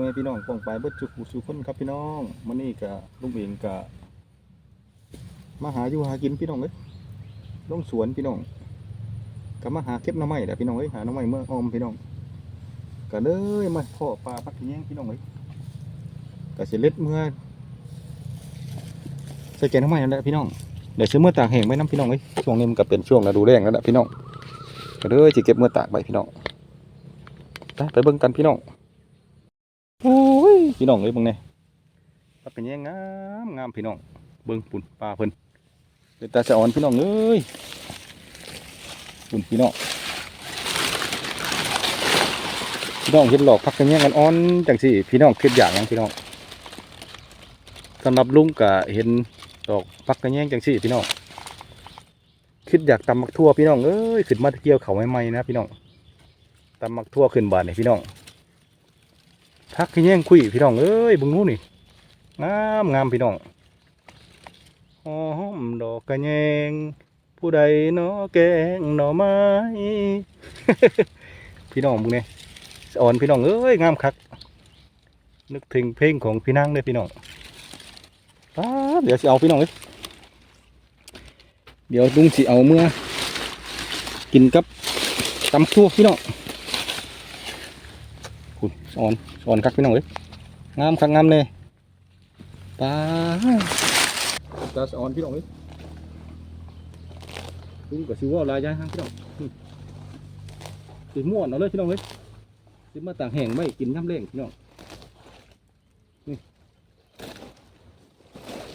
แม่พี่น้องป้องไปเบิดจุกสู่คนครับพี่น้องมื้อนี้ก็ลุงเองก็มาหาอยู่หากินพี่น้องเอ้ยลงสวนพี่น้องก็มาหาเก็บน่อไม้แหละพี่น้องเอ้ยหาหน่อไม้เมื่อออมพี่น้องก็เลยมาพ่อปลาพักแยงพี่น้องเอ้ยก็สิเล็ดเมื่อใส่แกงน่อไม้นั่นแหละพี่น้องเดี๋ยวซื้อเมื่อตากแห้งไว้น้ำพี่น้องเอ้ยช่วงนี้มันก็เป็นช่วงฤดูแล้งแล้วแหละพี่น้องก็เลยสิเก็บเมื่อตากไว้พี่น้องไปเบิ่งกันพี่น้อง พี่น้องเอ้ยเบิ่งแน่ปลาเป็นยังงามงามพี่น้องเบิ่งปุ่นปลาเพิ่นเป็นตาสะอ่อนพี่น้องเอ้ยปุ่นพี่น้องพี่น้องเห็นหลอกพักกันยังกันอ่อนจังสิพี่น้องคิดอย่างหยังพี่น้องสำหรับลุงก็เห็นดอกพักกันยังจังสิพี่น้องคิดอยากตำมักทั่วพี่น้องเอ้ยขึ้นมาเกี่ยวเขาใหม่ๆนะพี่น้องตำมักทั่วขึ้นบานนี่พี่น้อง พักขี้แย่งคุยพี่น้องเอ้ยบึงนู้นนี่งามงามพี่น้องหอมดอกกระแยงผู้ใดเนาะแกงหน่อไม้ พี่น้องมึงเนี่ยอ่อนพี่น้องเอ้ยงามคัก นึกถึงเพลงของพี่นางเลยพี่น้องป๊าเดี๋ยวสิเอาพี่น้องเอ้ยเดี๋ยวลุงสิเอาเมื่อ กินกับตำทั่วพี่น้อง คุณอ่อนอ่อนคักพี่น้องเอ้ยงามคักงามเลยปลาตาอ่อนพี่น้องเอ้ยลุงก็ชิวว่าลายยางพี่น้องอืมสีม่วนเอาเลยพี่น้องเอ้ยสิมาต่างแห่งไม่กินน้ำเล่งพี่น้องนี่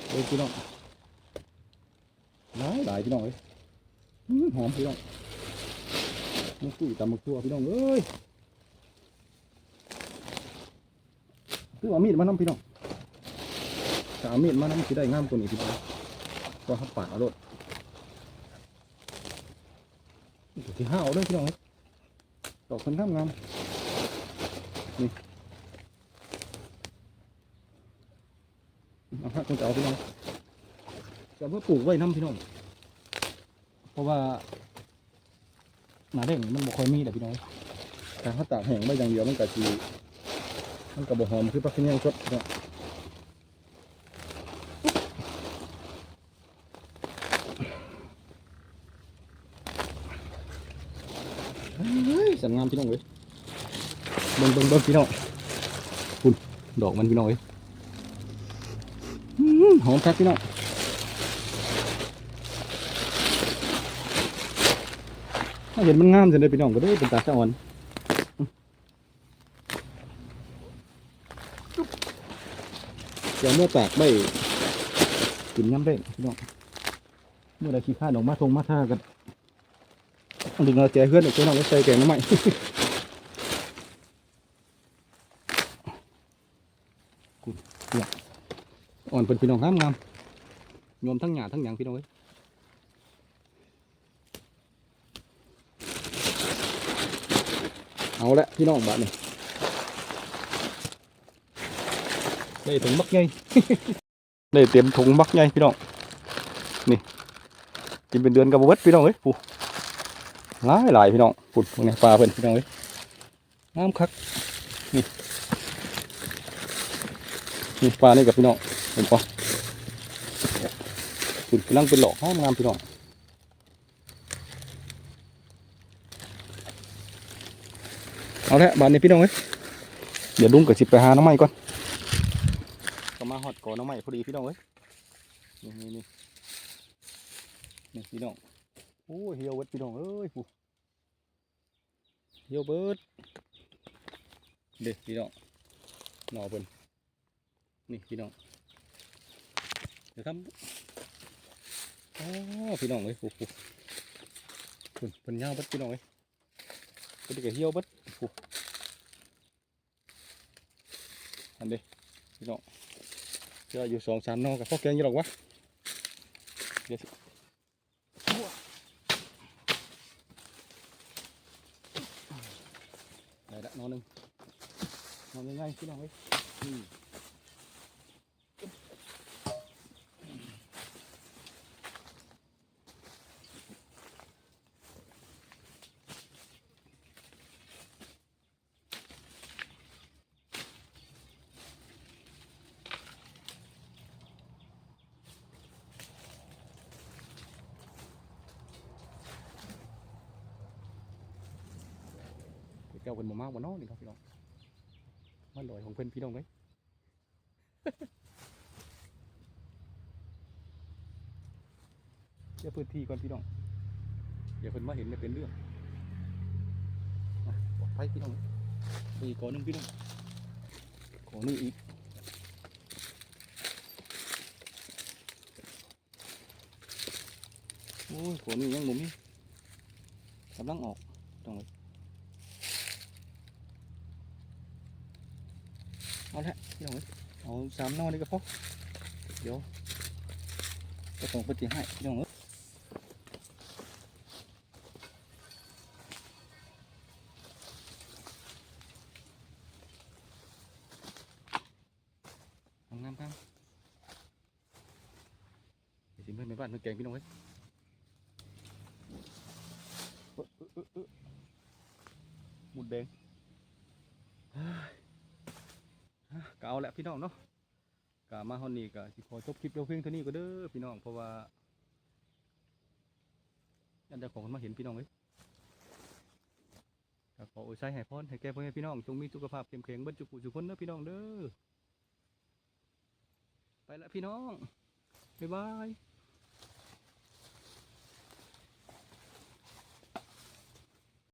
เอ้ยพี่น้องหลายหลายพี่น้องเอ้ยหอมพี่น้องมันคุยตำมักตัวพี่น้องเอ้ย คือเอามีดมาน้ำพี่น้องถ้าเอามีดมาน้ำสิได้งามกว่านี้พี่น้องก็หับปาเอาโลดเดี๋ยที่ห้าเอาเลยพี่น้องดอกคนงามงามนี่เอาฮะคนจะเอาพี่น้องจะเพื่อปลูกไว้น้ำพี่น้อง เพราะว่าหนาเด้งมันบ่ค่อยมีแต่พี่น้องแต่ถ้าตากแห้งไว้อย่างเดียวมันก็สี มันกับบหอมคือปลาขี้เงี้ยงสดเนาะเฮ้ยสันงามพี่น้องเว้ยเบิ่งเบิ่งเบิ่งพี่น้องคุณดอกมันพี่น้องเว้ยหอมครับพี่น้องถ้าเห็นมันงามจังเลยพี่น้องก็ได้เป็นตาสะอ่อน เดี๋ยวเมื่อแตกใบกินน้ำเร่งพี่น้องเมื่อไรขี้ข้าดออกมาทงมาท่ากันดึงเอาแจเพื่อนออกไปน้องไว้ใส่แกงน้ำใหม่กูเนี่ยอ่อนเป็นพี่น้องงามงามโยมทั้งหยาทั้งหยางพี่น้องเอ้ยเอาละพี่น้องบ้านนี่ ได้ถุงบักใหญ่ได้เต็มถุงบักใหญ่พี่น้อง นี่กินเป็นเดือนกับเบิดพี่น้องเอ้ยปูหลายหลายพี่น้องปุ่นพวกนี้ปลาเพิ่นพี่น้องเอ้ยน้ำคัก นี่ นี่ปลานี่กับพี่น้องเห็นปะปุ่นกำลังเป็นหลอกงามงามพี่น้องเอาละบานนี้พี่น้องเอ้ยเดี๋ยวลุงกับสิไปหาน้ำไม้ก่อนก็มา หอดก่อน้องใหม่พอดีพี่น้องเอ้ยนี่นี่นี่นี่พี่น้องโอ้เหี่ยวเบิดพี่น้องเอ้ยผู้เหี่ยวเบิดเด็กพี่น้องหน่อเพิ่นนี่พี่น้องเดี๋ยวทำอ๋อพี่น้องเอ้ยผู้ผู้เพิ่นเพิ่นยาวเบิดพี่น้องเอ้ยพอดีก็เหี่ยวเบิดผู้อันเด้พี่น้อง เจออยู่สองสามนอกับพ่อแกงยี่หรอกวะเดี๋ยวสิได้ละนอนหนึ่งนอนง่ายๆพี่น้องเอ้ย อืมแก้วเพิ่นบ่มากบ่น้อนี่ครับพี่น้องมาลอยของเพิ่นพี่น้องเอ้ยเดี๋ยวพื้นที่ก่อนพี่น้องเดี๋ยวเพิ่นมาเห็นจะเป็นเรื่องปลอดภัยพี่น้องมีก่อนหนึงพี่น้องขอนี่อีกโอ้ยขอนี่ยังบ่มีกำลังออกต้องเลย เอาละพี่น้องเอ้ยเอาสามนอนี่ก็พอเดี๋ยวก็ต้องไปตีให้พี่น้องเอ้ยทำงานครับเดี๋ยวสิเมื่อในบ้านเมื่อแกงพี่น้องเอ้ยเอ้อเอ้อเอ้อเอ้อหมุดแดงเฮ้ยอะ ก็เอาแหละพี่น้องเนาะกามาฮอนนี่ก็สิขอจบคลิปเดียวเพียงเท่านี้ก็เด้อพี่น้องเพราะว่าอันเดียวของมันมาเห็นพี่น้องเอ้ยก็ขออวยใช้ให้พรให้แก่พ่อแม่พี่น้องจงมีสุขภาพเข้มแข็งเบิ้จุกุจุคนเด้อพี่น้องเด้อไปละพี่น้องบ๊ายบาย